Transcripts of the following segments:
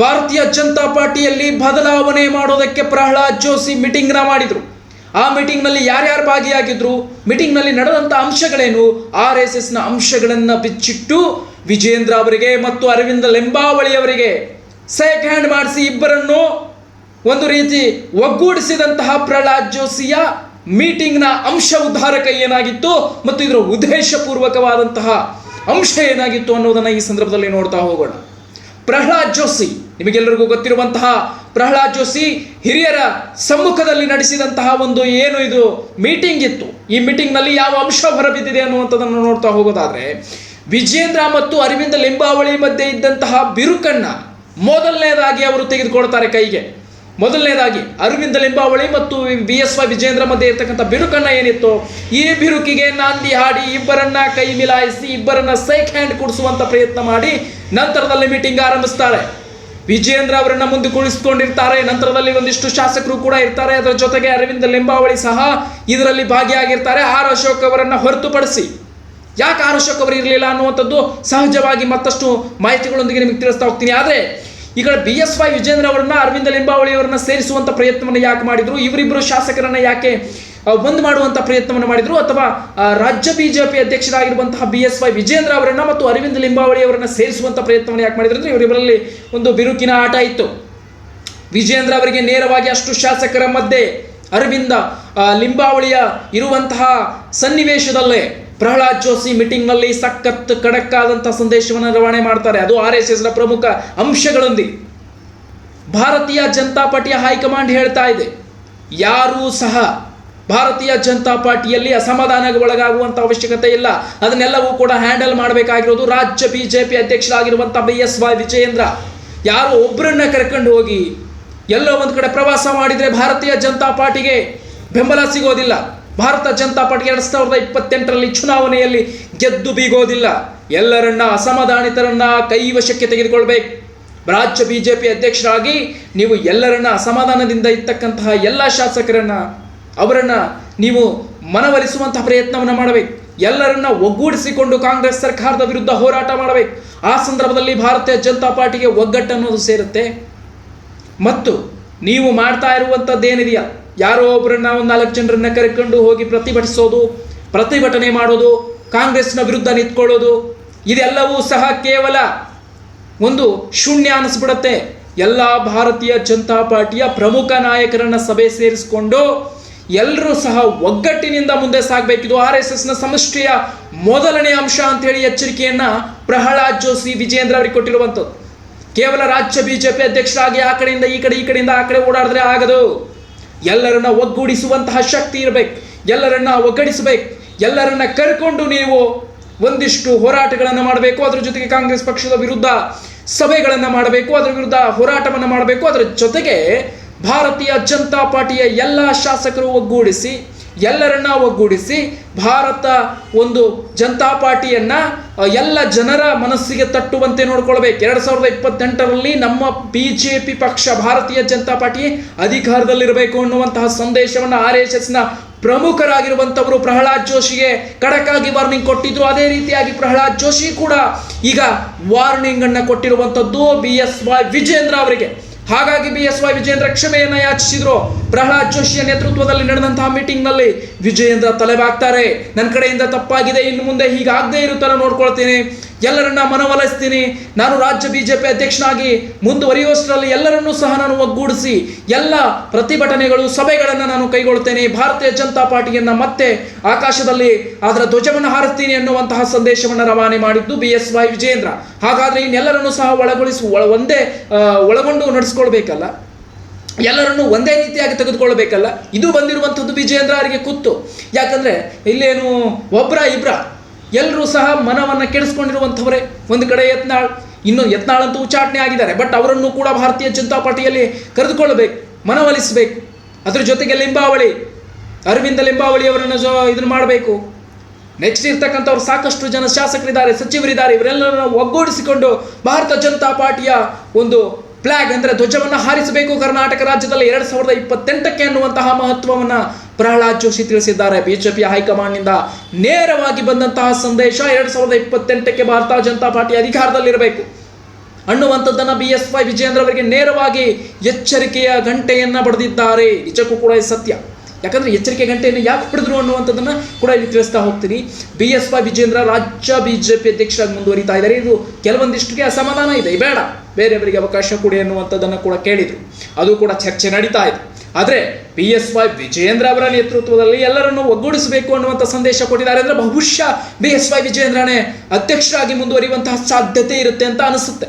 ಭಾರತೀಯ ಜನತಾ ಪಾರ್ಟಿಯಲ್ಲಿ ಬದಲಾವಣೆ ಮಾಡೋದಕ್ಕೆ ಪ್ರಹ್ಲಾದ್ ಜೋಶಿ ಮೀಟಿಂಗ್ನ ಮಾಡಿದ್ರು. ಆ ಮೀಟಿಂಗ್ನಲ್ಲಿ ಯಾರ್ಯಾರು ಭಾಗಿಯಾಗಿದ್ರು, ಮೀಟಿಂಗ್ನಲ್ಲಿ ನಡೆದಂಥ ಅಂಶಗಳೇನು, ಆರ್ ಎಸ್ ಎಸ್ನ ಅಂಶಗಳನ್ನು ಬಿಚ್ಚಿಟ್ಟು ವಿಜೇಂದ್ರ ಅವರಿಗೆ ಮತ್ತು ಅರವಿಂದ ಲಿಂಬಾವಳಿ ಅವರಿಗೆ ಸೇಕ್ ಹ್ಯಾಂಡ್ ಮಾಡಿಸಿ ಇಬ್ಬರನ್ನು ಒಂದು ರೀತಿ ಒಗ್ಗೂಡಿಸಿದಂತಹ ಪ್ರಹ್ಲಾದ್ ಜೋಶಿಯ ಮೀಟಿಂಗ್ನ ಅಂಶ ಉದ್ಧಾರಕ ಏನಾಗಿತ್ತು ಮತ್ತು ಇದರ ಉದ್ದೇಶಪೂರ್ವಕವಾದಂತಹ ಅಂಶ ಏನಾಗಿತ್ತು ಅನ್ನೋದನ್ನು ಈ ಸಂದರ್ಭದಲ್ಲಿ ನೋಡ್ತಾ ಹೋಗೋಣ. ಪ್ರಹ್ಲಾದ್ ಜೋಶಿ ನಿಮಗೆಲ್ಲರಿಗೂ ಗೊತ್ತಿರುವಂತಹ ಪ್ರಹ್ಲಾದ್ ಜೋಶಿ ಹಿರಿಯರ ಸಮ್ಮುಖದಲ್ಲಿ ನಡೆಸಿದಂತಹ ಒಂದು ಏನು ಇದು ಮೀಟಿಂಗ್ ಇತ್ತು. ಈ ಮೀಟಿಂಗ್ನಲ್ಲಿ ಯಾವ ಅಂಶ ಹೊರಬಿದ್ದಿದೆ ಅನ್ನುವಂಥದ್ದನ್ನು ನೋಡ್ತಾ ಹೋಗೋದಾದ್ರೆ, ವಿಜೇಂದ್ರ ಮತ್ತು ಅರವಿಂದ ಲಿಂಬಾವಳಿ ಮಧ್ಯೆ ಇದ್ದಂತಹ ಬಿರುಕಣ್ಣ ಮೊದಲನೇದಾಗಿ ಅವರು ತೆಗೆದುಕೊಳ್ತಾರೆ ಕೈಗೆ. ಮೊದಲನೇದಾಗಿ ಅರವಿಂದ ಲಿಂಬಾವಳಿ ಮತ್ತು ಬಿ ಎಸ್ ವೈ ವಿಜೇಂದ್ರ ಮಧ್ಯೆ ಇರ್ತಕ್ಕಂಥ ಬಿರುಕಣ್ಣ ಏನಿತ್ತು, ಈ ಬಿರುಕಿಗೆ ನಾಂದಿ ಹಾಡಿ ಇಬ್ಬರನ್ನ ಕೈ ಮಿಲಾಯಿಸಿ, ಇಬ್ಬರನ್ನ ಸೈಕ್ ಹ್ಯಾಂಡ್ ಕೊಡಿಸುವಂತ ಪ್ರಯತ್ನ ಮಾಡಿ ನಂತರದಲ್ಲಿ ಮೀಟಿಂಗ್ ಆರಂಭಿಸ್ತಾರೆ. ವಿಜೇಂದ್ರ ಅವರನ್ನ ಮುಂದೆ ಕುಳಿಸ್ಕೊಂಡಿರ್ತಾರೆ. ನಂತರದಲ್ಲಿ ಒಂದಿಷ್ಟು ಶಾಸಕರು ಕೂಡ ಇರ್ತಾರೆ. ಅದರ ಜೊತೆಗೆ ಅರವಿಂದ ಲಿಂಬಾವಳಿ ಸಹ ಇದರಲ್ಲಿ ಭಾಗಿಯಾಗಿರ್ತಾರೆ. ಆರ್ ಅಶೋಕ್ ಅವರನ್ನ ಹೊರತುಪಡಿಸಿ. ಯಾಕೆ ಆರ್ ಅಶೋಕ್ ಅವರು ಇರಲಿಲ್ಲ ಅನ್ನುವಂಥದ್ದು ಸಹಜವಾಗಿ ಮತ್ತಷ್ಟು ಮಾಹಿತಿಗಳೊಂದಿಗೆ ನಿಮಗೆ ತಿಳಿಸ್ತಾ ಹೋಗ್ತೀನಿ. ಆದರೆ ಈಗ ಬಿ ಎಸ್ ವೈ ವಿಜೇಂದ್ರ ಅವರನ್ನ, ಅರವಿಂದ ಲಿಂಬಾವಳಿ ಅವರನ್ನ ಸೇರಿಸುವಂತ ಪ್ರಯತ್ನವನ್ನು ಯಾಕೆ ಮಾಡಿದ್ರು? ಇವರಿಬ್ಬರು ಶಾಸಕರನ್ನ ಯಾಕೆ ಬಂದ್ ಮಾಡುವಂತಹ ಪ್ರಯತ್ನವನ್ನು ಮಾಡಿದ್ರು. ಅಥವಾ ರಾಜ್ಯ ಬಿಜೆಪಿ ಅಧ್ಯಕ್ಷರಾಗಿರುವಂತಹ ಬಿ ಎಸ್ ವೈ ವಿಜೇಂದ್ರ ಅವರನ್ನ ಮತ್ತು ಅರವಿಂದ ಲಿಂಬಾವಳಿ ಅವರನ್ನ ಸೇರಿಸುವಂತಹ ಪ್ರಯತ್ನವನ್ನು ಯಾಕೆ ಮಾಡಿದ್ರು ಅಂದ್ರೆ ಇವರಿಬ್ಬರಲ್ಲಿ ಒಂದು ಬಿರುಕಿನ ಆಟ ಇತ್ತು. ವಿಜೇಂದ್ರ ಅವರಿಗೆ ನೇರವಾಗಿ ಅಷ್ಟು ಶಾಸಕರ ಮಧ್ಯೆ ಅರವಿಂದ ಲಿಂಬಾವಳಿಯ ಇರುವಂತಹ ಸನ್ನಿವೇಶದಲ್ಲೇ ಪ್ರಹ್ಲಾದ್ ಜೋಶಿ ಮೀಟಿಂಗ್ನಲ್ಲಿ ಸಖತ್ ಕಡಕ್ಕಾದಂತಹ ಸಂದೇಶವನ್ನು ರವಾನೆ ಮಾಡ್ತಾರೆ. ಅದು ಆರ್ ಎಸ್ ಎಸ್ನ ಪ್ರಮುಖ ಅಂಶಗಳೊಂದಿಗೆ ಭಾರತೀಯ ಜನತಾ ಪಾರ್ಟಿಯ ಹೈಕಮಾಂಡ್ ಹೇಳ್ತಾ ಇದೆ, ಯಾರೂ ಸಹ ಭಾರತೀಯ ಜನತಾ ಪಾರ್ಟಿಯಲ್ಲಿ ಅಸಮಾಧಾನಕ್ಕೆ ಒಳಗಾಗುವಂತ ಅವಶ್ಯಕತೆ ಇಲ್ಲ. ಅದನ್ನೆಲ್ಲವೂ ಕೂಡ ಹ್ಯಾಂಡಲ್ ಮಾಡಬೇಕಾಗಿರೋದು ರಾಜ್ಯ ಬಿಜೆಪಿ ಅಧ್ಯಕ್ಷರಾಗಿರುವಂಥ ಬಿ ಎಸ್ ವೈ ವಿಜಯೇಂದ್ರ. ಯಾರು ಒಬ್ಬರನ್ನ ಕರ್ಕೊಂಡು ಹೋಗಿ ಎಲ್ಲೋ ಒಂದು ಕಡೆ ಪ್ರವಾಸ ಮಾಡಿದ್ರೆ ಭಾರತೀಯ ಜನತಾ ಪಾರ್ಟಿಗೆ ಬೆಂಬಲ ಸಿಗೋದಿಲ್ಲ. ಭಾರತ ಜನತಾ ಪಾರ್ಟಿ ಎರಡು ಸಾವಿರದ ಇಪ್ಪತ್ತೆಂಟರಲ್ಲಿ ಚುನಾವಣೆಯಲ್ಲಿ ಗೆದ್ದು ಬೀಗೋದಿಲ್ಲ. ಎಲ್ಲರನ್ನ ಅಸಮಾಧಾನಿತರನ್ನ ಕೈವಶಕ್ಕೆ ತೆಗೆದುಕೊಳ್ಬೇಕು. ರಾಜ್ಯ ಬಿಜೆಪಿ ಅಧ್ಯಕ್ಷರಾಗಿ ನೀವು ಎಲ್ಲರನ್ನ ಅಸಮಾಧಾನದಿಂದ ಇರ್ತಕ್ಕಂತಹ ಎಲ್ಲ ಶಾಸಕರನ್ನ ಅವರನ್ನ ನೀವು ಮನವೊಲಿಸುವಂತಹ ಪ್ರಯತ್ನವನ್ನು ಮಾಡಬೇಕು. ಎಲ್ಲರನ್ನ ಒಗ್ಗೂಡಿಸಿಕೊಂಡು ಕಾಂಗ್ರೆಸ್ ಸರ್ಕಾರದ ವಿರುದ್ಧ ಹೋರಾಟ ಮಾಡಬೇಕು. ಆ ಸಂದರ್ಭದಲ್ಲಿ ಭಾರತೀಯ ಜನತಾ ಪಾರ್ಟಿಗೆ ಒಗ್ಗಟ್ಟು ಅನ್ನೋದು ಸೇರುತ್ತೆ. ಮತ್ತು ನೀವು ಮಾಡ್ತಾ ಇರುವಂಥದ್ದೇನಿದೆಯಾ ಯಾರೋ ಒಬ್ಬರನ್ನ ಒಂದು ನಾಲ್ಕು ಜನರನ್ನ ಕರೆಕೊಂಡು ಹೋಗಿ ಪ್ರತಿಭಟಿಸೋದು, ಪ್ರತಿಭಟನೆ ಮಾಡೋದು, ಕಾಂಗ್ರೆಸ್ನ ವಿರುದ್ಧ ನಿಂತ್ಕೊಳ್ಳೋದು, ಇದೆಲ್ಲವೂ ಸಹ ಕೇವಲ ಒಂದು ಶೂನ್ಯ ಅನಿಸ್ಬಿಡತ್ತೆ. ಎಲ್ಲ ಭಾರತೀಯ ಜನತಾ ಪಾರ್ಟಿಯ ಪ್ರಮುಖ ನಾಯಕರನ್ನ ಸಭೆ ಸೇರಿಸಿಕೊಂಡು ಎಲ್ಲರೂ ಸಹ ಒಗ್ಗಟ್ಟಿನಿಂದ ಮುಂದೆ ಸಾಗಬೇಕಿದು ಆರ್ ಎಸ್ ಎಸ್ನ ಸಮಷ್ಟಿಯ ಮೊದಲನೇ ಅಂಶ ಅಂತ ಹೇಳಿ ಎಚ್ಚರಿಕೆಯನ್ನ ಪ್ರಹ್ಲಾದ್ ಜೋಶಿ, ವಿಜೇಂದ್ರ ಅವರಿಗೆ ಕೊಟ್ಟಿರುವಂಥದ್ದು. ಕೇವಲ ರಾಜ್ಯ ಬಿಜೆಪಿ ಅಧ್ಯಕ್ಷರಾಗಿ ಆ ಕಡೆಯಿಂದ, ಈ ಕಡೆ, ಈ ಕಡೆಯಿಂದ, ಆ ಕಡೆ ಓಡಾಡಿದ್ರೆ ಆಗದು. ಎಲ್ಲರನ್ನ ಒಗ್ಗೂಡಿಸುವಂತಹ ಶಕ್ತಿ ಇರಬೇಕು. ಎಲ್ಲರನ್ನ ಒಗ್ಗಡಿಸಬೇಕು. ಎಲ್ಲರನ್ನ ಕರ್ಕೊಂಡು ನೀವು ಒಂದಿಷ್ಟು ಹೋರಾಟಗಳನ್ನು ಮಾಡಬೇಕು. ಅದರ ಜೊತೆಗೆ ಕಾಂಗ್ರೆಸ್ ಪಕ್ಷದ ವಿರುದ್ಧ ಸಭೆಗಳನ್ನು ಮಾಡಬೇಕು. ಅದರ ವಿರುದ್ಧ ಹೋರಾಟವನ್ನು ಮಾಡಬೇಕು. ಅದರ ಜೊತೆಗೆ ಭಾರತೀಯ ಜನತಾ ಪಾರ್ಟಿಯ ಎಲ್ಲ ಶಾಸಕರು ಒಗ್ಗೂಡಿಸಿ, ಎಲ್ಲರನ್ನ ಒಗ್ಗೂಡಿಸಿ ಭಾರತ ಒಂದು ಜನತಾ ಪಾರ್ಟಿಯನ್ನ ಎಲ್ಲ ಜನರ ಮನಸ್ಸಿಗೆ ತಟ್ಟುವಂತೆ ನೋಡ್ಕೊಳ್ಬೇಕು. ಎರಡ್ ಸಾವಿರದ ಇಪ್ಪತ್ತೆಂಟರಲ್ಲಿ ನಮ್ಮ ಬಿಜೆಪಿ ಪಕ್ಷ ಭಾರತೀಯ ಜನತಾ ಪಾರ್ಟಿ ಅಧಿಕಾರದಲ್ಲಿರಬೇಕು ಅನ್ನುವಂತಹ ಸಂದೇಶವನ್ನು ಆರ್ ಎಸ್ ಎಸ್ನ ಪ್ರಮುಖರಾಗಿರುವಂತವರು ಪ್ರಹ್ಲಾದ್ ಜೋಶಿಗೆ ಕಡಕಾಗಿ ವಾರ್ನಿಂಗ್ ಕೊಟ್ಟಿದ್ರು. ಅದೇ ರೀತಿಯಾಗಿ ಪ್ರಹ್ಲಾದ್ ಜೋಶಿ ಕೂಡ ಈಗ ವಾರ್ನಿಂಗ್ ಅನ್ನು ಕೊಟ್ಟಿರುವಂತದ್ದು ಬಿ ಎಸ್ ವೈ ವಿಜೇಂದ್ರ ಅವರಿಗೆ. ಹಾಗಾಗಿ ಬಿ ಎಸ್ ವೈ ವಿಜೇಂದ್ರ ಕ್ಷಮೆಯನ್ನ ಯಾಚಿಸಿದ್ರು. ಪ್ರಹ್ಲಾದ್ ಜೋಶಿಯ ನೇತೃತ್ವದಲ್ಲಿ ನಡೆದಂತಹ ಮೀಟಿಂಗ್ನಲ್ಲಿ ವಿಜಯೇಂದ್ರ ತಲೆಬಾಗ್ತಾರೆ. ನನ್ನ ಕಡೆಯಿಂದ ತಪ್ಪಾಗಿದೆ, ಇನ್ನು ಮುಂದೆ ಹೀಗಾಗದೇ ಇರುತ್ತಲ್ಲ ನೋಡ್ಕೊಳ್ತೀನಿ. ಎಲ್ಲರನ್ನ ಮನವೊಲಿಸ್ತೀನಿ. ನಾನು ರಾಜ್ಯ ಬಿಜೆಪಿ ಅಧ್ಯಕ್ಷನಾಗಿ ಮುಂದುವರಿಯುವಷ್ಟರಲ್ಲಿ ಎಲ್ಲರನ್ನೂ ಸಹ ನಾನು ಒಗ್ಗೂಡಿಸಿ ಎಲ್ಲ ಪ್ರತಿಭಟನೆಗಳು, ಸಭೆಗಳನ್ನು ನಾನು ಕೈಗೊಳ್ತೇನೆ. ಭಾರತೀಯ ಜನತಾ ಪಾರ್ಟಿಯನ್ನ ಮತ್ತೆ ಆಕಾಶದಲ್ಲಿ ಅದರ ಧ್ವಜವನ್ನು ಹಾರಿಸ್ತೀನಿ ಅನ್ನುವಂತಹ ಸಂದೇಶವನ್ನು ರವಾನೆ ಮಾಡಿದ್ದು ಬಿ ಎಸ್ ವೈ ವಿಜೇಂದ್ರ ಹಾಗಾದ್ರೆ ಇನ್ನೆಲ್ಲರನ್ನು ಸಹ ಒಳಗೊಳಿಸಿ, ಒಳ- ಒಂದೇ ಒಳಗೊಂಡು ನಡೆಸ್ಕೊಳ್ಬೇಕಲ್ಲ? ಎಲ್ಲರನ್ನು ಒಂದೇ ರೀತಿಯಾಗಿ ತೆಗೆದುಕೊಳ್ಬೇಕಲ್ಲ? ಇದು ಬಂದಿರುವಂಥದ್ದು ವಿಜೇಂದ್ರ ಅವರಿಗೆ ಕುತ್ತು. ಯಾಕಂದರೆ ಇಲ್ಲೇನು ಒಬ್ರ ಇಬ್ರ ಎಲ್ಲರೂ ಸಹ ಮನವನ್ನು ಕೆಡಿಸ್ಕೊಂಡಿರುವಂಥವರೇ ಒಂದು ಕಡೆ ಯತ್ನಾಳ್, ಇನ್ನು ಯತ್ನಾಳ್ ಅಂತೂ ಉಚ್ಚಾಟನೆ ಆಗಿದ್ದಾರೆ. ಬಟ್ ಅವರನ್ನು ಕೂಡ ಭಾರತೀಯ ಜನತಾ ಪಾರ್ಟಿಯಲ್ಲಿ ಕರೆದುಕೊಳ್ಳಬೇಕು, ಮನವೊಲಿಸಬೇಕು. ಅದರ ಜೊತೆಗೆ ಲಿಂಬಾವಳಿ, ಅರವಿಂದ ಲಿಂಬಾವಳಿ ಅವರನ್ನು ಇದನ್ನು ಮಾಡಬೇಕು. ನೆಕ್ಸ್ಟ್ ಇರ್ತಕ್ಕಂಥವ್ರು ಸಾಕಷ್ಟು ಜನ ಶಾಸಕರಿದ್ದಾರೆ, ಸಚಿವರಿದ್ದಾರೆ. ಇವರೆಲ್ಲರನ್ನು ಒಗ್ಗೂಡಿಸಿಕೊಂಡು ಭಾರತ ಜನತಾ ಪಾರ್ಟಿಯ ಒಂದು ಫ್ಲಾಗ್ ಅಂದರೆ ಧ್ವಜವನ್ನು ಹಾರಿಸಬೇಕು ಕರ್ನಾಟಕ ರಾಜ್ಯದಲ್ಲಿ ಎರಡು ಸಾವಿರದ ಇಪ್ಪತ್ತೆಂಟಕ್ಕೆ ಅನ್ನುವಂತಹ ಮಹತ್ವವನ್ನ ಪ್ರಹ್ಲಾದ್ ಜೋಶಿ ತಿಳಿಸಿದ್ದಾರೆ. ಬಿಜೆಪಿ ಹೈಕಮಾಂಡ್ನಿಂದ ನೇರವಾಗಿ ಬಂದಂತಹ ಸಂದೇಶ ಎರಡ್ ಸಾವಿರದ ಇಪ್ಪತ್ತೆಂಟಕ್ಕೆ ಭಾರತ ಜನತಾ ಪಾರ್ಟಿ ಅಧಿಕಾರದಲ್ಲಿರಬೇಕು. ಅನ್ನುವಂಥದ್ದನ್ನು ಬಿ ಎಸ್ ವೈ ವಿಜೇಂದ್ರ ಅವರಿಗೆ ನೇರವಾಗಿ ಎಚ್ಚರಿಕೆಯ ಗಂಟೆಯನ್ನು ಬಡಿದಿದ್ದಾರೆ. ನಿಜಕ್ಕೂ ಕೂಡ ಸತ್ಯ. ಯಾಕಂದ್ರೆ ಎಚ್ಚರಿಕೆ ಗಂಟೆಯನ್ನು ಯಾಕೆ ಹಿಡಿದ್ರು ಅನ್ನುವಂಥದ್ದನ್ನು ಕೂಡ ಇಲ್ಲಿ ತಿಳಿಸ್ತಾ ಹೋಗ್ತೀನಿ. ಬಿ ಎಸ್ ವೈ ವಿಜೇಂದ್ರ ರಾಜ್ಯ ಬಿಜೆಪಿ ಅಧ್ಯಕ್ಷರಾಗಿ ಮುಂದುವರಿತಾ ಇದ್ದಾರೆ. ಇದು ಕೆಲವೊಂದಿಷ್ಟಿಗೆ ಅಸಮಾಧಾನ ಇದೆ. ಬೇಡ. ಬೇರೆಯವರಿಗೆ ಅವಕಾಶ ಕೊಡಿ ಅನ್ನುವಂಥದ್ದನ್ನು ಕೂಡ ಕೇಳಿದರು. ಅದು ಕೂಡ ಚರ್ಚೆ ನಡೀತಾ ಇದೆ. ಆದರೆ ಪಿ ಎಸ್ ವೈ ವಿಜಯೇಂದ್ರ ಅವರ ನೇತೃತ್ವದಲ್ಲಿ ಎಲ್ಲರನ್ನು ಒಗ್ಗೂಡಿಸಬೇಕು ಅನ್ನುವಂಥ ಸಂದೇಶ ಕೊಟ್ಟಿದ್ದಾರೆ ಅಂದರೆ ಬಹುಶಃ ಬಿ ಎಸ್ ವೈ ವಿಜಯೇಂದ್ರನೇ ಅಧ್ಯಕ್ಷರಾಗಿ ಮುಂದುವರಿಯುವಂತಹ ಸಾಧ್ಯತೆ ಇರುತ್ತೆ ಅಂತ ಅನಿಸುತ್ತೆ.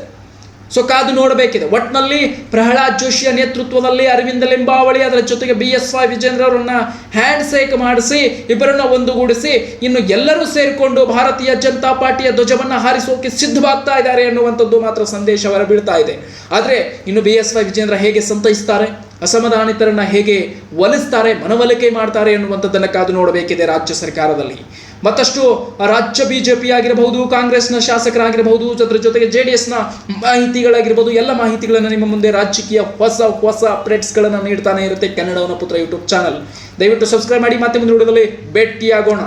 ಸೊ ಕಾದು ನೋಡಬೇಕಿದೆ. ಒಟ್ನಲ್ಲಿ ಪ್ರಹ್ಲಾದ್ ಜೋಶಿಯ ನೇತೃತ್ವದಲ್ಲಿ ಅರವಿಂದ ಲಿಂಬಾವಳಿ ಅದರ ಜೊತೆಗೆ ಬಿ ಎಸ್ ವೈ ವಿಜೇಂದ್ರ ಅವರನ್ನ ಹ್ಯಾಂಡ್ ಶೇಕ್ ಮಾಡಿಸಿ, ಇಬ್ಬರನ್ನ ಒಂದುಗೂಡಿಸಿ, ಇನ್ನು ಎಲ್ಲರೂ ಸೇರಿಕೊಂಡು ಭಾರತೀಯ ಜನತಾ ಪಾರ್ಟಿಯ ಧ್ವಜವನ್ನ ಹಾರಿಸೋಕೆ ಸಿದ್ಧವಾಗ್ತಾ ಇದ್ದಾರೆ ಎನ್ನುವಂಥದ್ದು ಮಾತ್ರ ಸಂದೇಶ ಹೊರಬೀಳ್ತಾ ಇದೆ. ಆದರೆ ಇನ್ನು ಬಿ ಎಸ್ ವೈ ವಿಜೇಂದ್ರ ಹೇಗೆ ಸಂತೈಸ್ತಾರೆ? ಅಸಮಾಧಾನಿತರನ್ನ ಹೇಗೆ ಒಲಿಸ್ತಾರೆ? ಮನವೊಲಿಕೆ ಮಾಡ್ತಾರೆ ಎನ್ನುವಂಥದ್ದನ್ನು ಕಾದು ನೋಡಬೇಕಿದೆ ರಾಜ್ಯ ಸರ್ಕಾರದಲ್ಲಿ. ಮತ್ತಷ್ಟು ರಾಜ್ಯ ಬಿ ಜೆ ಪಿ ಆಗಿರಬಹುದು, ಕಾಂಗ್ರೆಸ್ನ ಶಾಸಕರಾಗಿರಬಹುದು ಅದರ ಜೊತೆಗೆ ಜೆ ಡಿ ಎಸ್ನ ಮಾಹಿತಿಗಳಾಗಿರ್ಬೋದು, ಎಲ್ಲ ಮಾಹಿತಿಗಳನ್ನು ನಿಮ್ಮ ಮುಂದೆ ರಾಜಕೀಯ ಹೊಸ ಹೊಸ ಅಪ್ಡೇಟ್ಸ್ಗಳನ್ನು ನೀಡ್ತಾನೆ ಇರುತ್ತೆ ಕನ್ನಡವನ ಪುತ್ರ ಯೂಟ್ಯೂಬ್ ಚಾನಲ್. ದಯವಿಟ್ಟು ಸಬ್ಸ್ಕ್ರೈಬ್ ಮಾಡಿ, ಮತ್ತೆ ಮುಂದೆ ವಿಡಿಯೋದಲ್ಲಿ ಭೇಟಿಯಾಗೋಣ.